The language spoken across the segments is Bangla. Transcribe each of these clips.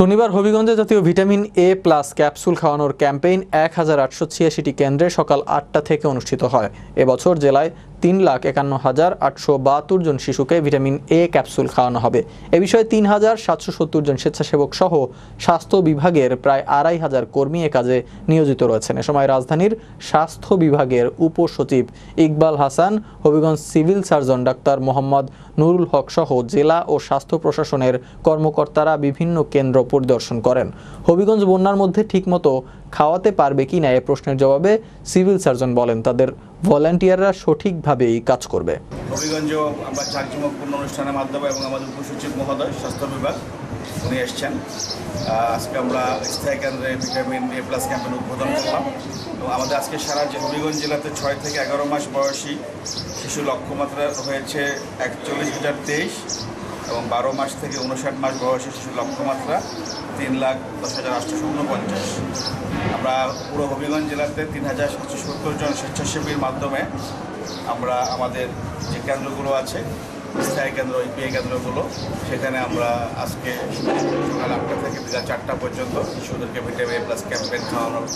শনিবার হবিগঞ্জে জাতীয় ভিটামিন এ প্লাস ক্যাপসুল খাওয়ানোর ক্যাম্পেইন এক হাজার আটশো ছিয়াশিটি কেন্দ্রে সকাল আটটা থেকে অনুষ্ঠিত হয়। এবছর জেলায় তিন লাখ একান্ন হাজার আটশো বাহাত্তর জন শিশুকে ভিটামিন এ ক্যাপসুল খাওয়ানো হবে। এ বিষয়ে তিন হাজার সাতশো সত্তর জন স্বেচ্ছাসেবক সহ স্বাস্থ্য বিভাগের প্রায় আড়াই হাজার কর্মী এ কাজে নিয়োজিত রয়েছেন। এ সময় রাজধানীর স্বাস্থ্য বিভাগের উপসচিব Iqbal Hasan, Habiganj civil surgeon doctor Mohammad Nurul Haq সহ জেলা ও স্বাস্থ্য প্রশাসনের কর্মকর্তারা বিভিন্ন কেন্দ্র পরিদর্শন করেন। হবিগঞ্জ বন্যার মধ্যে ঠিকমতো খাওয়াতে পারবে কি না এ প্রশ্নের জবাবে সিভিল সার্জন বলেন, তাদের ভলান্টিয়াররা সঠিকভাবেই কাজ করবে। হবিগঞ্জ আমরা জাঁকজমকপূর্ণ অনুষ্ঠানের মাধ্যমে এবং আমাদের উপসচিব মহোদয়, স্বাস্থ্য বিভাগ, উনি এসছেন। আজকে আমরা স্থায়ী কেন্দ্রে ভিটামিন এ প্লাস ক্যাম্পেন উদ্বোধন করলাম। এবং আমাদের আজকে সারা যে হবিগঞ্জ জেলাতে ছয় থেকে এগারো মাস বয়সী শিশু লক্ষ্যমাত্রা হয়েছে একচল্লিশ হাজার তেইশ। এবং বারো মাস থেকে উনষাট মাস বয়সী শিশু লক্ষ্যমাত্রা তিন লাখ দশ হাজার আটশোশো উনপঞ্চাশ। আমরা পুরো হবিগঞ্জ জেলাতে তিন হাজার সাতশো সত্তর জন স্বেচ্ছাসেবীর মাধ্যমে আমরা আমাদের যে কেন্দ্রগুলো আছে, স্থায়ী কেন্দ্র ইপিএ কেন্দ্রগুলো, সেখানে আমরা আজকে সকাল আটটা থেকে বিকাল চারটা পর্যন্ত শিশুদেরকে ভিটামিন প্লাস ক্যাম্পেন খাওয়ানোর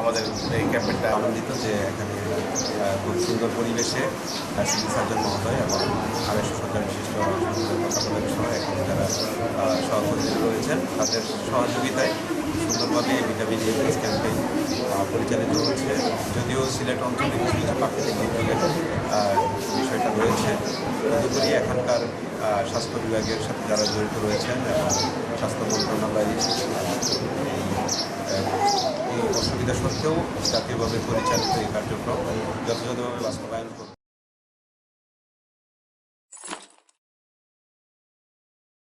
আমাদের এই ক্যাম্পেনটা আনন্দিত যে এখানে খুব সুন্দর পরিবেশে সিভিল সার্জন মহোদয় এবং আড়াইশো সরকার যারা আহ, রয়েছেন তাদের সহযোগিতায় সুন্দরভাবে এই ভিটামিন ক্যাম্পেইন পরিচালিত হচ্ছে যদিও সিলেট অঞ্চলে বিষয়টা রয়েছে এখানকার স্বাস্থ্য বিভাগের সাথে যারা জড়িত রয়েছেন এবং স্বাস্থ্য মন্ত্রণালয় এই অসুবিধা সত্ত্বেও জাতীয়ভাবে পরিচালিত এই কার্যক্রম যথাযথভাবে বাস্তবায়ন করতে